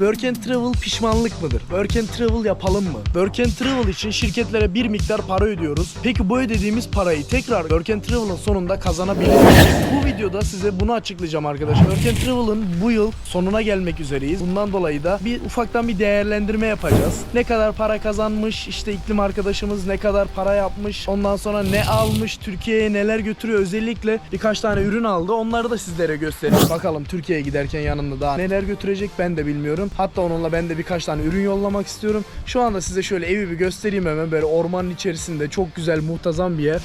Work and Travel pişmanlık mıdır? Work and Travel yapalım mı? Work and Travel için şirketlere bir miktar para ödüyoruz. Peki bu ödediğimiz parayı tekrar Work and Travel'ın sonunda kazanabilir miyiz? Bu videoda size bunu açıklayacağım arkadaşlar. Work and Travel'ın bu yıl sonuna gelmek üzereyiz. Bundan dolayı da bir ufaktan bir değerlendirme yapacağız. Ne kadar para kazanmış, işte iklim arkadaşımız ne kadar para yapmış, ondan sonra ne almış, Türkiye'ye neler götürüyor. Özellikle birkaç tane ürün aldı. Onları da sizlere göstereyim. Bakalım Türkiye'ye giderken yanında daha neler götürecek ben de bilmiyorum. Hatta onunla ben de birkaç tane ürün yollamak istiyorum. Şu anda size şöyle evi bir göstereyim hemen. Böyle ormanın içerisinde çok güzel, muhtazam bir yer.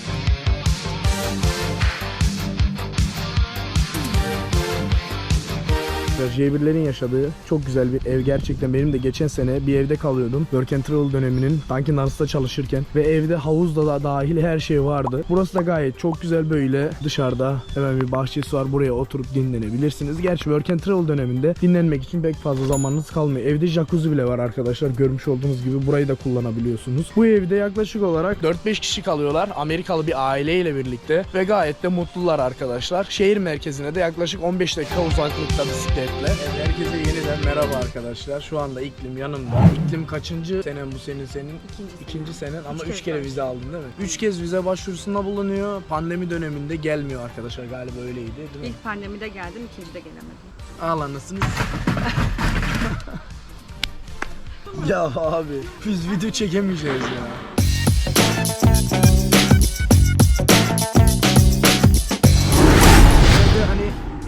J1'lerin yaşadığı çok güzel bir ev gerçekten. Benim de geçen sene bir evde kalıyordum. Work and Travel döneminin Dunkin Donuts'ta çalışırken ve evde havuzda da dahil her şey vardı. Burası da gayet çok güzel böyle dışarıda hemen bir bahçesi var. Buraya oturup dinlenebilirsiniz. Gerçi Work and Travel döneminde dinlenmek için pek fazla zamanınız kalmıyor. Evde jacuzzi bile var arkadaşlar. Görmüş olduğunuz gibi burayı da kullanabiliyorsunuz. Bu evde yaklaşık olarak 4-5 kişi kalıyorlar. Amerikalı bir aileyle birlikte ve gayet de mutlular arkadaşlar. Şehir merkezine de yaklaşık 15 dakika uzaklıkta bisikletle. Evet, herkese yeniden merhaba arkadaşlar. Şu anda iklim yanımda. İklim kaçıncı senem bu senin senin? İkinci İkinci senen ama Üç 3 kez kere vize aldın değil mi? 3 kez vize başvurusunda bulunuyor. Pandemi döneminde gelmiyor arkadaşlar galiba öyleydi değil mi? İlk pandemide geldim, ikincide gelemedim. Al anasını. ya abi biz video çekemeyeceğiz ya.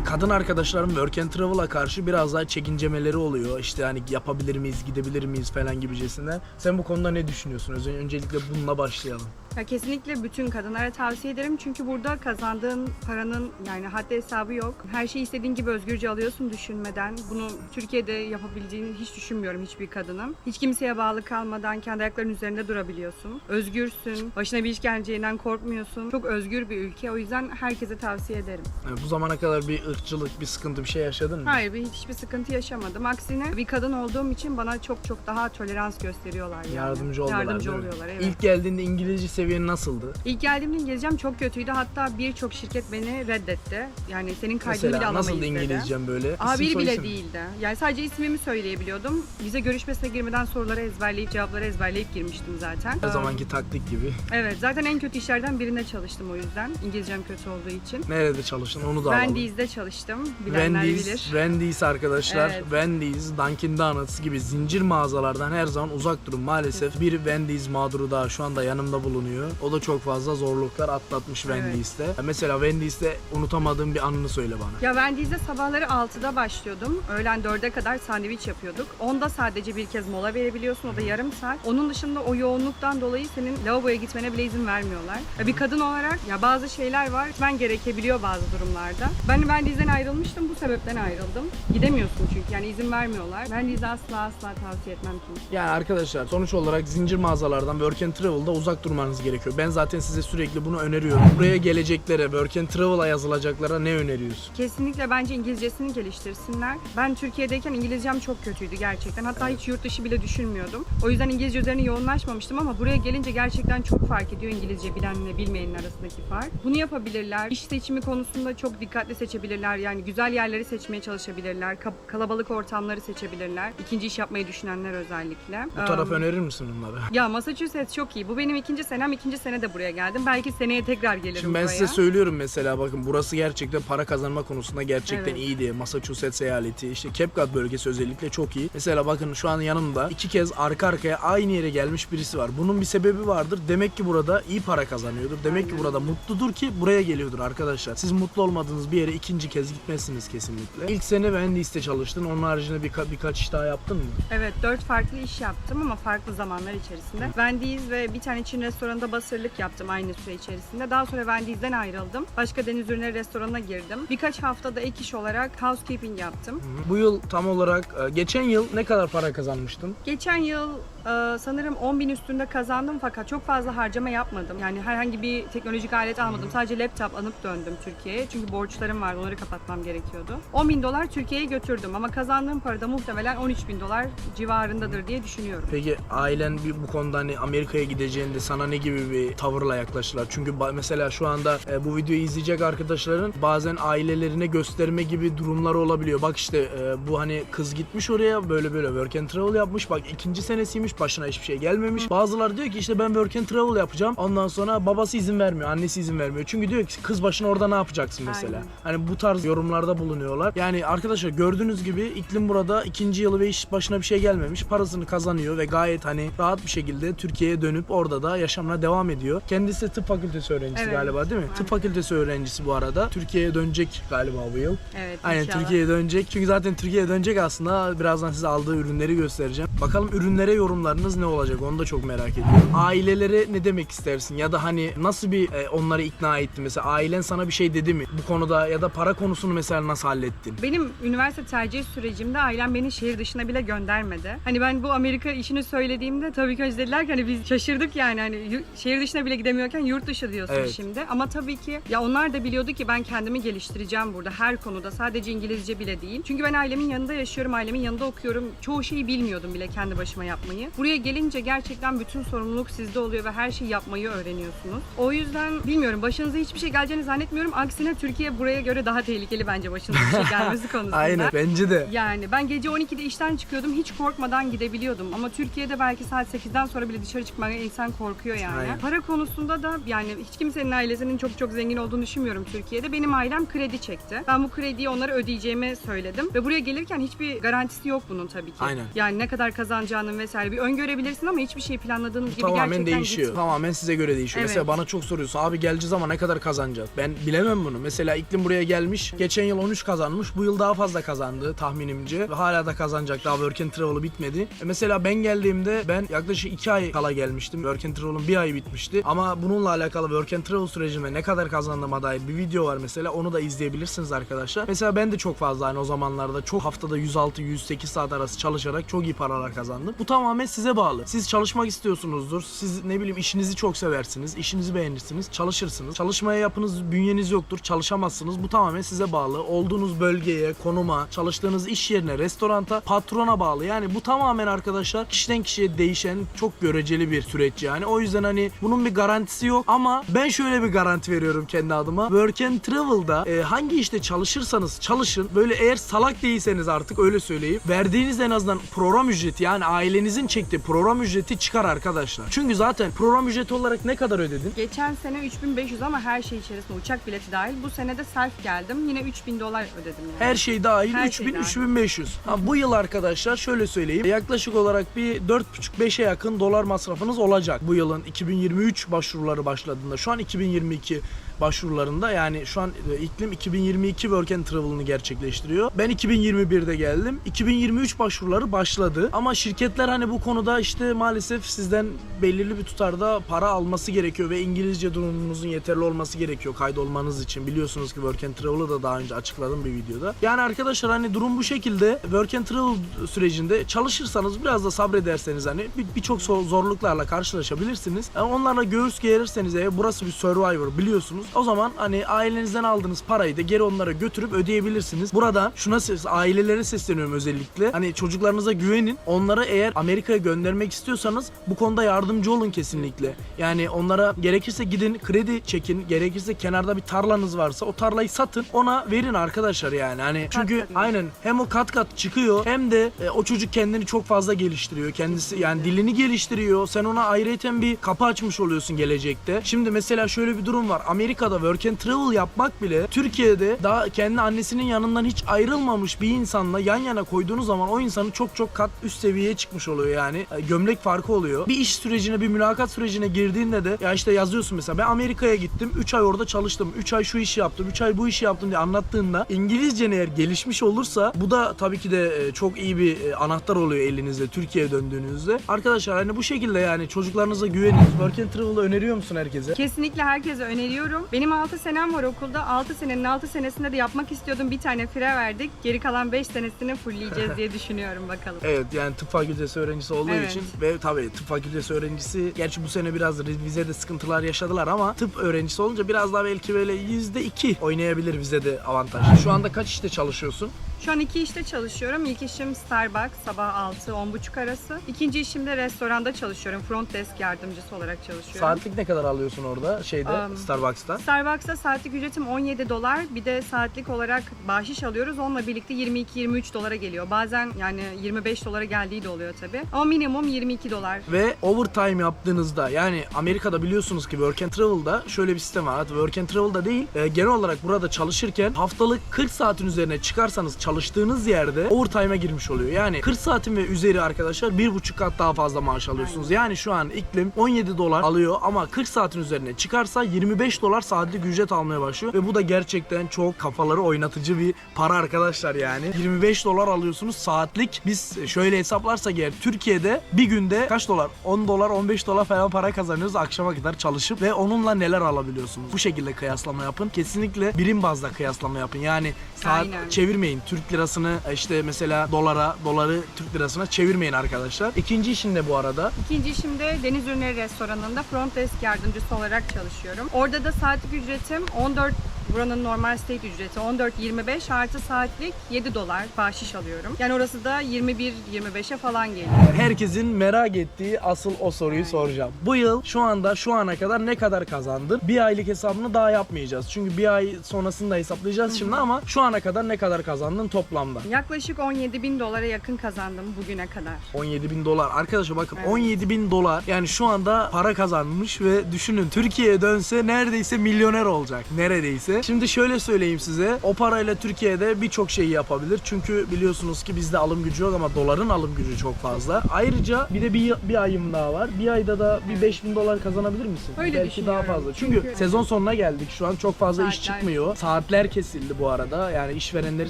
Kadın arkadaşlarım work and travel'a karşı biraz daha çekincemeleri oluyor. İşte hani yapabilir miyiz, gidebilir miyiz falan gibicesinden. Sen bu konuda ne düşünüyorsun? Öncelikle bununla başlayalım. Ya kesinlikle bütün kadınlara tavsiye ederim çünkü burada kazandığın paranın yani haddi hesabı yok. Her şeyi istediğin gibi özgürce alıyorsun düşünmeden. Bunu Türkiye'de yapabileceğini hiç düşünmüyorum hiçbir kadının. Hiç kimseye bağlı kalmadan kendi ayaklarının üzerinde durabiliyorsun. Özgürsün. Başına bir iş geleceğinden korkmuyorsun. Çok özgür bir ülke. O yüzden herkese tavsiye ederim. Yani bu zamana kadar bir ırkçılık, bir sıkıntı, bir şey yaşadın mı? Hayır, ben hiçbir sıkıntı yaşamadım. Aksine bir kadın olduğum için bana çok çok daha tolerans gösteriyorlar yani. Yardımcı oldular Yardımcı oluyorlar, evet. İlk geldiğinde İngilizce seviyen nasıldı? İlk geldiğimde İngilizcem çok kötüydü. Hatta birçok şirket beni reddetti. Yani senin kaydını bile Mesela alamayız nasıldı dedi. İngilizcem böyle? Aa İsim, bir soy bile isim. değildi. Yani sadece ismimi söyleyebiliyordum. Vize görüşmesine girmeden soruları ezberleyip cevapları ezberleyip girmiştim zaten. Her Ee, zamanki taktik gibi. Evet zaten en kötü işlerden birinde çalıştım o yüzden. İngilizcem kötü olduğu için. Nerede çalıştın onu da alalım. Wendy's'de çalıştım. Bilenler Wendy's, bilir. Wendy's arkadaşlar. Evet. Wendy's, Dunkin Donuts gibi zincir mağazalardan her zaman uzak durun. Maalesef bir Wendy's mağduru daha şu anda yanımda bulunuyor. O da çok fazla zorluklar atlatmış Evet. Wendy's'te. Mesela Wendy's'te unutamadığım bir anını söyle bana. Ya Wendy's'de sabahları 6'da başlıyordum. Öğlen 4'e kadar sandviç yapıyorduk. Onda sadece bir kez mola verebiliyorsun. O da yarım saat. Onun dışında o yoğunluktan dolayı senin lavaboya gitmene bile izin vermiyorlar. Ya bir kadın olarak ya bazı şeyler var. Ben gerekebiliyor bazı durumlarda. Ben Wendy's'den ayrılmıştım. Bu sebepten ayrıldım. Gidemiyorsun çünkü yani izin vermiyorlar. Wendy's'i asla asla tavsiye etmem kimseye. Yani arkadaşlar sonuç olarak zincir mağazalardan Work and Travel'da uzak durmanız gerekiyor. Ben zaten size sürekli bunu öneriyorum. Buraya geleceklere, Work and Travel'a yazılacaklara ne öneriyorsun? Kesinlikle bence İngilizcesini geliştirsinler. Ben Türkiye'deyken İngilizcem çok kötüydü gerçekten. Hatta hiç yurt dışı bile düşünmüyordum. O yüzden İngilizce üzerine yoğunlaşmamıştım ama buraya gelince gerçekten çok fark ediyor İngilizce bilenle bilmeyenin arasındaki fark. Bunu yapabilirler. İş seçimi konusunda çok dikkatli seçebilirler. Yani güzel yerleri seçmeye çalışabilirler. Ka- kalabalık ortamları seçebilirler. İkinci iş yapmayı düşünenler özellikle. Bu tarafı Am, önerir misin onlara? ya Massachusetts çok iyi. Bu benim ikinci senem. ikinci sene de buraya geldim. Belki seneye tekrar gelirim Şimdi ben buraya. size söylüyorum mesela bakın burası gerçekten para kazanma konusunda gerçekten Evet. iyi diye. Massachusetts eyaleti işte Cape Cod bölgesi özellikle çok iyi. Mesela bakın şu an yanımda iki kez arka arkaya aynı yere gelmiş birisi var. Bunun bir sebebi vardır. Demek ki burada iyi para kazanıyordur. Demek ki Aynen. burada mutludur ki buraya geliyordur arkadaşlar. Siz mutlu olmadığınız bir yere ikinci kez gitmezsiniz kesinlikle. İlk sene Wendy's'te çalıştın. Onun haricinde birka- birkaç iş daha yaptın mı? Evet, dört farklı iş yaptım ama farklı zamanlar içerisinde. Wendy's ve bir tane Çin restoranında basırlık yaptım aynı süre içerisinde. Daha sonra Wendy's'den ayrıldım. Başka deniz ürünleri restoranına girdim. Birkaç haftada ek iş olarak housekeeping yaptım. Bu yıl tam olarak e, geçen yıl ne kadar para kazanmıştın? Geçen yıl e, sanırım 10 bin üstünde kazandım fakat çok fazla harcama yapmadım. Yani herhangi bir teknolojik alet almadım. Sadece laptop alıp döndüm Türkiye'ye. Çünkü borçlarım vardı onları kapatmam gerekiyordu. 10 bin dolar Türkiye'ye götürdüm ama kazandığım para da muhtemelen 13 bin dolar civarındadır diye düşünüyorum. Peki ailen bir bu konuda hani Amerika'ya gideceğinde sana ne gibi bir tavırla yaklaştılar? Çünkü mesela şu anda e, bu videoyu izleyecek arkadaşların bazen ailelerine gösterme gibi durumları olabiliyor. Bak işte e, bu hani kız gitmiş oraya böyle böyle work and travel yapmış. Bak ikinci senesiymiş başına hiçbir şey gelmemiş. Bazıları diyor ki işte ben work and travel yapacağım. Ondan sonra babası izin vermiyor, annesi izin vermiyor. Çünkü diyor ki kız başına orada ne yapacaksın mesela? Aynen. Hani bu tarz yorumlarda bulunuyorlar. Yani arkadaşlar gördüğünüz gibi iklim burada ikinci yılı ve iş başına bir şey gelmemiş. Parasını kazanıyor ve gayet hani rahat bir şekilde Türkiye'ye dönüp orada da yaşamına devam ediyor. Kendisi de tıp fakültesi öğrencisi Evet. galiba değil mi? Tıp fakültesi öğrencisi bu arada. Türkiye'ye dönecek galiba bu yıl. Evet Aynen inşallah. Türkiye'ye dönecek. Çünkü zaten Türkiye'ye dönecek aslında. Birazdan size aldığı ürünleri göstereceğim. Bakalım ürünlere yorumlarınız ne olacak? Onu da çok merak ediyorum. Ailelere ne demek istersin? Ya da hani nasıl bir e, onları ikna ettin? Mesela ailen sana bir şey dedi mi? Bu konuda ya da para konusunu mesela nasıl hallettin? Benim üniversite tercih sürecimde ailem beni şehir dışına bile göndermedi. Hani ben bu Amerika işini söylediğimde tabii ki önce dediler ki hani biz şaşırdık yani hani şehir dışına bile gidemiyorken yurt dışı diyorsun Evet. şimdi. Ama tabii ki ya onlar da biliyordu ki ben kendimi geliştireceğim burada her konuda sadece İngilizce bile değil. Çünkü ben ailemin yanında yaşıyorum, ailemin yanında okuyorum. Çoğu şeyi bilmiyordum bile kendi başıma yapmayı. Buraya gelince gerçekten bütün sorumluluk sizde oluyor ve her şeyi yapmayı öğreniyorsunuz. O yüzden bilmiyorum başınıza hiçbir şey geleceğini zannetmiyorum. Aksine Türkiye buraya göre daha tehlikeli bence başınıza bir şey gelmesi konusunda. Aynen bence de. Yani ben gece 12'de işten çıkıyordum hiç korkmadan gidebiliyordum ama Türkiye'de belki saat 8'den sonra bile dışarı çıkmaya insan korkuyor yani. Aynen. Para konusunda da yani hiç kimsenin ailesinin çok çok zengin olduğunu düşünmüyorum Türkiye'de. Benim ailem kredi çekti. Ben bu krediyi onlara ödeyeceğimi söyledim ve buraya gelirken hiçbir garantisi yok bunun tabii ki. Aynen. Yani ne kadar kazanacağının vesaire bir öngörebilirsin ama hiçbir şey planladığınız gibi Tamamen gerçekten değişiyor. gitmiyor. Tamamen size göre değişiyor. Evet. Mesela bana çok soruyorsun abi geleceğiz ama ne kadar kazanacağız? Ben bilemem bunu. Mesela iklim buraya gelmiş. Geçen yıl 13 kazanmış. Bu yıl daha fazla kazandı tahminimce. Ve hala da kazanacak. Daha Work and Travel'ı bitmedi. E mesela ben geldiğimde ben yaklaşık 2 ay kala gelmiştim. Work and Travel'ın bir ayı bitmişti. Ama bununla alakalı Work and Travel sürecime ne kadar kazandığıma dair bir video var mesela. Onu da izleyebilirsiniz arkadaşlar. Mesela ben de çok fazla hani o zamanlarda çok haftada 106-108 saat arası çalışarak çok iyi paralar kazandım. Bu tamamen size bağlı. Siz çalışmak istiyorsunuzdur. Siz ne bileyim işinizi çok seversiniz. işinizi beğenirsiniz. Çalışırsınız. Çalışmaya yapınız, bünyeniz yoktur. Çalışamazsınız. Bu tamamen size bağlı. Olduğunuz bölgeye, konuma, çalıştığınız iş yerine, restoranta, patrona bağlı. Yani bu tamamen arkadaşlar kişiden kişiye değişen çok göreceli bir süreç yani. O yüzden hani bunun bir garantisi yok ama ben şöyle bir garanti veriyorum kendi adıma. Work and Travel'da e, hangi işte çalışırsanız çalışın. Böyle eğer salak değilseniz artık öyle söyleyeyim. Verdiğiniz en azından program ücreti yani ailenizin çektiği program ücreti çıkar arkadaşlar. Çünkü zaten program ücreti olarak ne kadar ödedin? Geçen sene 3500 ama her şey içerisinde uçak bileti dahil. Bu sene de self geldim. Yine 3000 dolar ödedim yani. Her şey dahil Her 3000 şey dahil. 3500. Ha, bu yıl arkadaşlar şöyle söyleyeyim. Yaklaşık olarak bir 4,5-5'e yakın dolar masrafınız olacak. Bu yılın 2023 başvuruları başladığında. Şu an 2022 başvurularında yani şu an e, iklim 2022 Work and Travel'ını gerçekleştiriyor. Ben 2021'de geldim. 2023 başvuruları başladı. Ama şirketler hani bu konuda işte maalesef sizden belirli bir tutarda para alması gerekiyor ve İngilizce durumunuzun yeterli olması gerekiyor kaydolmanız için. Biliyorsunuz ki Work and Travel'ı da daha önce açıkladım bir videoda. Yani arkadaşlar hani durum bu şekilde. Work and Travel sürecinde çalışırsanız biraz da sabrederseniz hani bir- birçok zor- zorluklarla karşılaşabilirsiniz. Yani onlarla göğüs gerirseniz eğer burası bir Survivor biliyorsunuz. O zaman hani ailenizden aldığınız parayı da geri onlara götürüp ödeyebilirsiniz. Buradan şuna ses, ailelere sesleniyorum özellikle. Hani çocuklarınıza güvenin. Onlara eğer Amerika'ya göndermek istiyorsanız bu konuda yardımcı olun kesinlikle. Yani onlara gerekirse gidin kredi çekin. Gerekirse kenarda bir tarlanız varsa o tarlayı satın. Ona verin arkadaşlar yani. Hani çünkü kat. aynen hem o kat kat çıkıyor hem de e, o çocuk kendini çok fazla geliştiriyor. Kendisi yani dilini geliştiriyor. Sen ona ayrıyeten bir kapı açmış oluyorsun gelecekte. Şimdi mesela şöyle bir durum var. Amerika'da work and travel yapmak bile Türkiye'de daha kendi annesinin yanından hiç ayrılmamış bir insanla yan yana koyduğunuz zaman o insanın çok çok kat üst seviyeye çıkmış oluyor yani. E, Gömlek farkı oluyor. Bir iş sürecine, bir mülakat sürecine girdiğinde de ya işte yazıyorsun mesela ben Amerika'ya gittim. 3 ay orada çalıştım. 3 ay şu işi yaptım. 3 ay bu işi yaptım diye anlattığında İngilizcen eğer gelişmiş olursa bu da tabii ki de e, çok iyi bir e, anahtar oluyor elinizde Türkiye'ye döndüğünüzde. Arkadaşlar hani bu şekilde yani çocuklarınıza güvenin. Work and Travel'ı öneriyor musun herkese? Kesinlikle herkese öneriyorum. Benim 6 senem var okulda. 6 senenin 6 senesinde de yapmak istiyordum. Bir tane fire verdik. Geri kalan 5 senesini fullleyeceğiz diye düşünüyorum bakalım. Evet yani tıp fakültesi öğrencisi olduğu Evet. için ve tabii tıp fakültesi öğrencisi gerçi bu sene biraz vizede sıkıntılar yaşadılar ama tıp öğrencisi olunca biraz daha belki böyle yüzde iki oynayabilir vizede avantajlı. Şu anda kaç işte çalışıyorsun? Şu an iki işte çalışıyorum. İlk işim Starbucks sabah 6-10.30 arası. İkinci işimde restoranda çalışıyorum. Front desk yardımcısı olarak çalışıyorum. Saatlik ne kadar alıyorsun orada şeyde Um, Starbucks'ta? Starbucks'ta saatlik ücretim 17 dolar. Bir de saatlik olarak bahşiş alıyoruz. Onunla birlikte 22-23 dolara geliyor. Bazen yani 25 dolara geldiği de oluyor tabii. Ama minimum 22 dolar. Ve overtime yaptığınızda yani Amerika'da biliyorsunuz ki Work and Travel'da şöyle bir sistem var. Work and Travel'da değil e, genel olarak burada çalışırken haftalık 40 saatin üzerine çıkarsanız çalıştığınız yerde overtime'a girmiş oluyor. Yani 40 saatin ve üzeri arkadaşlar bir buçuk kat daha fazla maaş alıyorsunuz. Yani şu an iklim 17 dolar alıyor ama 40 saatin üzerine çıkarsa 25 dolar saatlik ücret almaya başlıyor. Ve bu da gerçekten çok kafaları oynatıcı bir para arkadaşlar yani. 25 dolar alıyorsunuz saatlik. Biz şöyle hesaplarsak eğer Türkiye'de bir günde kaç dolar? 10 dolar 15 dolar falan para kazanıyoruz akşama kadar çalışıp ve onunla neler alabiliyorsunuz? Bu şekilde kıyaslama yapın. Kesinlikle birim bazda kıyaslama yapın. Yani saat Aynen. çevirmeyin. Türk lirasını işte mesela dolara, doları Türk lirasına çevirmeyin arkadaşlar. İkinci işin de bu arada. İkinci işimde Deniz Ürünleri Restoranı'nda front desk yardımcısı olarak çalışıyorum. Orada da saatlik ücretim 14 Buranın normal state ücreti 14.25 artı saatlik 7 dolar bahşiş alıyorum. Yani orası da 21-25'e falan geliyor. Herkesin merak ettiği asıl o soruyu soracağım. Bu yıl şu anda şu ana kadar ne kadar kazandın? Bir aylık hesabını daha yapmayacağız. Çünkü bir ay sonrasını da hesaplayacağız şimdi ama şu ana kadar ne kadar kazandın toplamda? Yaklaşık 17 bin dolara yakın kazandım bugüne kadar. 17 bin dolar. Arkadaşlar bakın Evet. 17 bin dolar yani şu anda para kazanmış ve düşünün Türkiye'ye dönse neredeyse milyoner olacak. Neredeyse. Şimdi şöyle söyleyeyim size. O parayla Türkiye'de birçok şeyi yapabilir. Çünkü biliyorsunuz ki bizde alım gücü yok ama doların alım gücü çok fazla. Ayrıca bir de bir, bir ayım daha var. Bir ayda da bir 5 bin dolar kazanabilir misin? Öyle Belki daha fazla. Çünkü, Çünkü- sezon sonuna geldik. Şu an çok fazla iş Saatler- çıkmıyor. Saatler kesildi bu arada. Yani işverenleri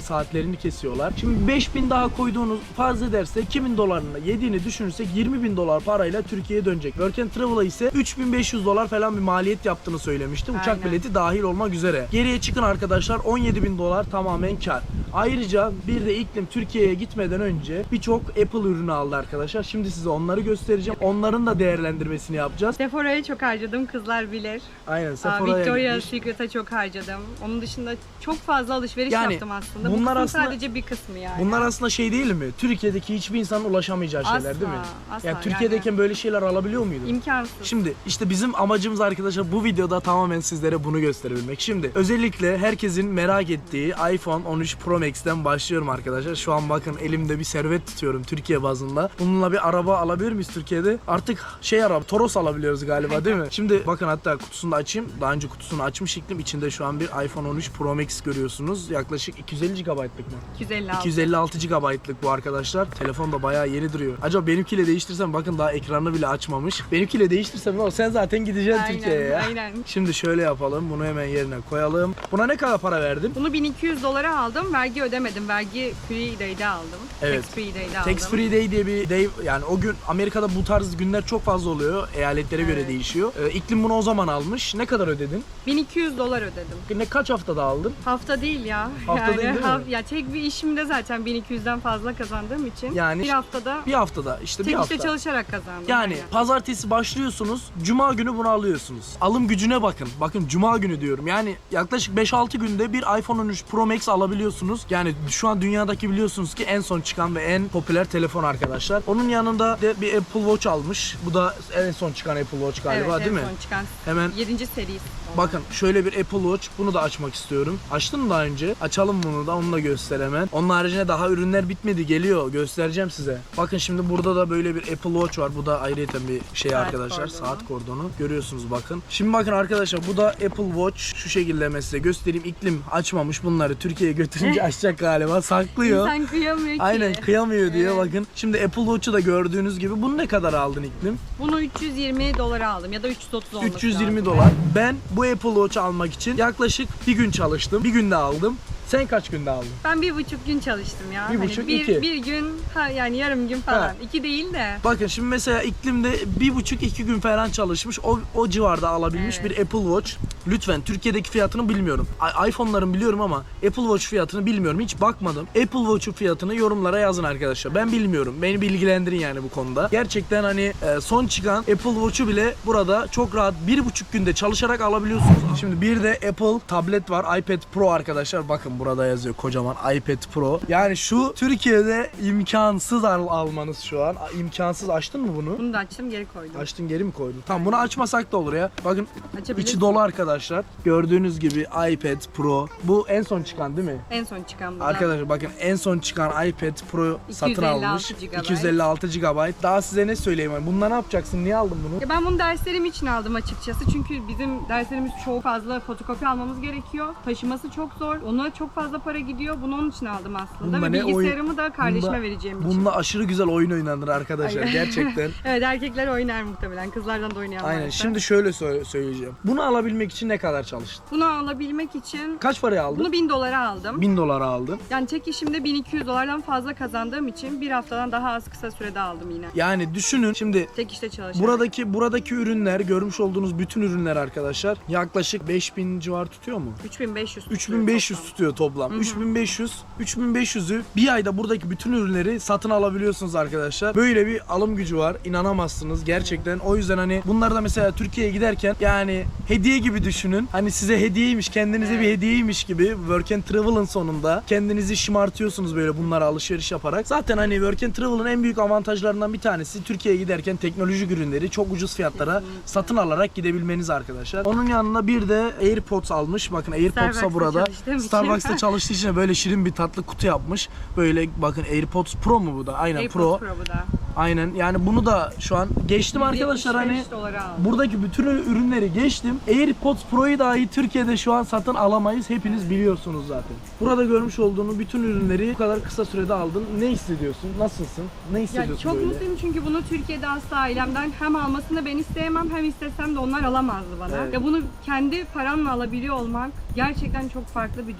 saatlerini kesiyorlar. Şimdi 5 bin daha koyduğunuz farz ederse 2000 dolarını yediğini düşünürsek 20 bin dolar parayla Türkiye'ye dönecek. Work and Travel'a ise 3500 dolar falan bir maliyet yaptığını söylemişti. Uçak Aynen. bileti dahil olmak üzere. Geriye çıkın arkadaşlar 17 bin dolar tamamen kar. Ayrıca bir de iklim Türkiye'ye gitmeden önce birçok Apple ürünü aldı arkadaşlar. Şimdi size onları göstereceğim. Onların da değerlendirmesini yapacağız. Sephora'ya çok harcadım kızlar bilir. Aynen Sephora'ya Victoria's. Secret'a çok harcadım. Onun dışında çok fazla alışveriş Yani yaptım aslında. bunlar Bu aslında- sadece bir kısmı yani. Bunlar aslında şey değil mi? Türkiye'deki hiçbir insanın ulaşamayacağı şeyler Asla, değil mi? asla yani Türkiye'deyken böyle şeyler alabiliyor muydun? imkansız. Şimdi işte bizim amacımız arkadaşlar bu videoda tamamen sizlere bunu gösterebilmek. Şimdi özellikle herkesin merak ettiği iPhone 13 Pro Max'ten başlıyorum arkadaşlar. Şu an bakın elimde bir servet tutuyorum Türkiye bazında. Bununla bir araba alabilir miyiz Türkiye'de? Artık şey araba Toros alabiliyoruz galiba değil mi? Şimdi bakın hatta kutusunu da açayım. Daha önce kutusunu açmış iklim. İçinde şu an bir iPhone 13 Pro Max görüyorsunuz. Yaklaşık 250 GB'lık mı? 256. 256 GB'lık bu arkadaşlar. Telefon da bayağı yeni duruyor. Acaba benimkiyle değiştirsem bakın daha ekranını bile açmamış. Benimkiyle değiştirsem ne olur? Sen zaten gideceksin Türkiye'ye ya. aynen. Şimdi şöyle yapalım. Bunu hemen yerine koyalım. Buna ne kadar para verdin? Bunu 1200 dolara aldım. Vergi ödemedim. Vergi free day'de aldım. Evet. Tax free day'de aldım. Tax Free Day diye bir day yani o gün Amerika'da bu tarz günler çok fazla oluyor. Eyaletlere göre Evet. değişiyor. Ee, iklim bunu o zaman almış. Ne kadar ödedin? 1200 dolar ödedim. Ne kaç haftada aldın? Hafta değil ya. Hafta yani değil, değil mi? haf- ya tek bir işimde zaten 1200'den fazla kazandığım için Yani bir haftada Bir haftada işte bir tek hafta. işte çalışarak kazandım. Yani aynen. pazartesi başlıyorsunuz, cuma günü bunu alıyorsunuz. Alım gücüne bakın. Bakın cuma günü diyorum. Yani yaklaşık 5-6 günde bir iPhone 13 Pro Max alabiliyorsunuz. Yani şu an dünyadaki biliyorsunuz ki en son çıkan ve en popüler telefon arkadaşlar. Onun yanında de bir Apple Watch almış. Bu da en son çıkan Apple Watch galiba evet, değil en mi? son çıkan Hemen 7. serisi. Bakın şöyle bir Apple Watch. Bunu da açmak istiyorum. Açtın mı daha önce? Açalım bunu da. Onu da göster hemen. Onun haricinde daha ürünler bitmedi. Geliyor. Göstereceğim size. Bakın şimdi burada da böyle bir Apple Watch var. Bu da ayrıca bir şey Saat arkadaşlar. kordonu. Saat kordonu. Görüyorsunuz bakın. Şimdi bakın arkadaşlar bu da Apple Watch. Şu şekilde hemen size göstereyim. İklim açmamış bunları. Türkiye'ye götürünce açacak galiba. Saklıyor. İnsan kıyamıyor ki. Aynen kıyamıyor diyor Evet. bakın. Şimdi Apple Watch'u da gördüğünüz gibi bunu ne kadar aldın iklim? Bunu 320 dolara aldım ya da 330 olması 320 lazım. dolar. Ben bu Apple Watch almak için yaklaşık bir gün çalıştım. Bir günde aldım. Sen kaç günde aldın? Ben bir buçuk gün çalıştım ya. Bir Hani buçuk, bir, iki. bir gün ha, yani yarım gün falan. Ha. İki değil de. Bakın şimdi mesela iklimde bir buçuk iki gün falan çalışmış. O, o civarda alabilmiş Evet. bir Apple Watch. lütfen Türkiye'deki fiyatını bilmiyorum. İPhone'ların biliyorum ama Apple Watch fiyatını bilmiyorum. Hiç bakmadım. Apple Watch'un fiyatını yorumlara yazın arkadaşlar. Ben bilmiyorum. Beni bilgilendirin yani bu konuda. Gerçekten hani e, son çıkan Apple Watch'u bile burada çok rahat bir buçuk günde çalışarak alabiliyorsunuz. Şimdi bir de Apple tablet var. iPad Pro arkadaşlar. Bakın burada yazıyor kocaman iPad Pro. Yani şu Türkiye'de imkansız al- almanız şu an. İmkansız açtın mı bunu? Bunu da açtım geri koydum. Açtın geri mi koydun? Tamam bunu açmasak da olur ya. Bakın Açabilirsin. içi dolu arkadaşlar. Gördüğünüz gibi iPad Pro. Bu en son çıkan değil mi? En son çıkan bu da. Arkadaşlar bakın en son çıkan iPad Pro satın 256 almış. GB. 256 GB. Daha size ne söyleyeyim? Bundan ne yapacaksın? Niye aldın bunu? Ya ben bunu derslerim için aldım açıkçası. Çünkü bizim derslerimiz çok fazla fotokopi almamız gerekiyor. Taşıması çok zor. Ona çok fazla para gidiyor. Bunu onun için aldım aslında. Bunda Ve ne bilgisayarımı da kardeşime Bunda- vereceğim için. Bununla aşırı güzel oyun oynanır arkadaşlar Aynen. gerçekten. Evet erkekler oynar muhtemelen. Kızlardan da oynayanlar. Aynen. var. Şimdi şöyle sö- söyleyeceğim. Bunu alabilmek için ne kadar çalıştın? Bunu alabilmek için Kaç paraya aldın? bunu 1000 dolara aldım. 1000 dolara aldın. Yani tek işimde 1200 dolardan fazla kazandığım için bir haftadan daha az kısa sürede aldım yine. Yani düşünün şimdi Tek işte çalışarak. Buradaki buradaki ürünler görmüş olduğunuz bütün ürünler arkadaşlar yaklaşık 5000 civar tutuyor mu? 3500. tutuyor 3500 toplam. tutuyor toplam. 3500 3500'ü bir ayda buradaki bütün ürünleri satın alabiliyorsunuz arkadaşlar. Böyle bir alım gücü var. İnanamazsınız gerçekten. O yüzden hani bunları da mesela Türkiye'ye giderken yani hediye gibi düşünün. Hani size hediyeymiş, kendinize bir Evet. hediyeymiş gibi Work and Travel'ın sonunda kendinizi şımartıyorsunuz böyle bunlara alışveriş yaparak. Zaten hani Work and Travel'ın en büyük avantajlarından bir tanesi Türkiye'ye giderken teknolojik ürünleri çok ucuz fiyatlara satın alarak gidebilmeniz arkadaşlar. Onun yanında bir de AirPods almış. Bakın AirPods'a burada çalıştığım Starbucks'ta çalıştığı için böyle şirin bir tatlı kutu yapmış. Böyle bakın AirPods Pro mu bu da? Aynen AirPods Pro. Pro bu da. Aynen. Yani bunu da şu an geçtim arkadaşlar hani 175 dolara aldım. buradaki bütün ürünleri geçtim. AirPods Pro'yu dahi Türkiye'de şu an satın alamayız. Hepiniz biliyorsunuz zaten. Burada görmüş olduğunu bütün ürünleri bu kadar kısa sürede aldın. Ne hissediyorsun? Nasılsın? Ne Ya hissediyorsun çok böyle? mutluyum çünkü bunu Türkiye'de asla ailemden hem almasını ben isteyemem hem istesem de onlar alamazdı bana. Evet. Ya bunu kendi paranla alabiliyor olmak gerçekten çok farklı bir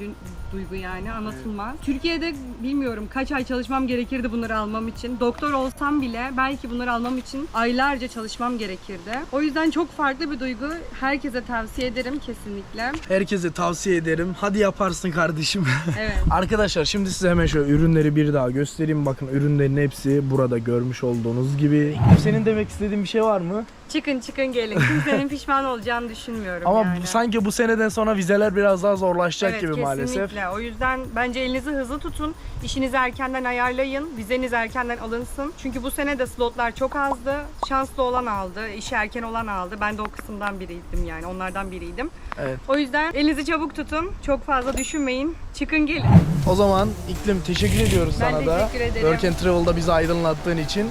duygu yani anlatılmaz. Türkiye'de bilmiyorum kaç ay çalışmam gerekirdi bunları almam için. Doktor olsam bile belki bunları almam için aylarca çalışmam gerekirdi. O yüzden çok farklı bir duygu. Herkese tavsiye ederim kesinlikle. Herkese tavsiye ederim. Hadi yaparsın kardeşim. Evet. Arkadaşlar şimdi size hemen şöyle ürünleri bir daha göstereyim. Bakın ürünlerin hepsi burada görmüş olduğunuz gibi. Senin demek istediğin bir şey var mı? Çıkın çıkın gelin. Kimsenin pişman olacağını düşünmüyorum Ama yani. sanki bu seneden sonra vizeler biraz daha zorlaşacak Evet gibi kesinlikle. maalesef. O yüzden bence elinizi hızlı tutun. İşinizi erkenden ayarlayın. Vizeniz erkenden alınsın. Çünkü bu sene de slotlar çok azdı. Şanslı olan aldı. işi erken olan aldı. Ben de o kısımdan biriydim yani. Onlardan biriydim. Evet. O yüzden elinizi çabuk tutun. Çok fazla düşünmeyin. Çıkın gelin. O zaman iklim teşekkür ediyoruz Ben sana da. teşekkür ederim. Work and Travel'da bizi aydınlattığın için.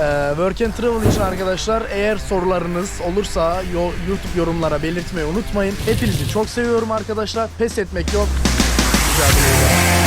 Ee, Work and Travel için arkadaşlar eğer sorularınız olursa yo- YouTube yorumlara belirtmeyi unutmayın. Hepinizi çok seviyorum arkadaşlar. Pes etmek yok. Mücadele edelim.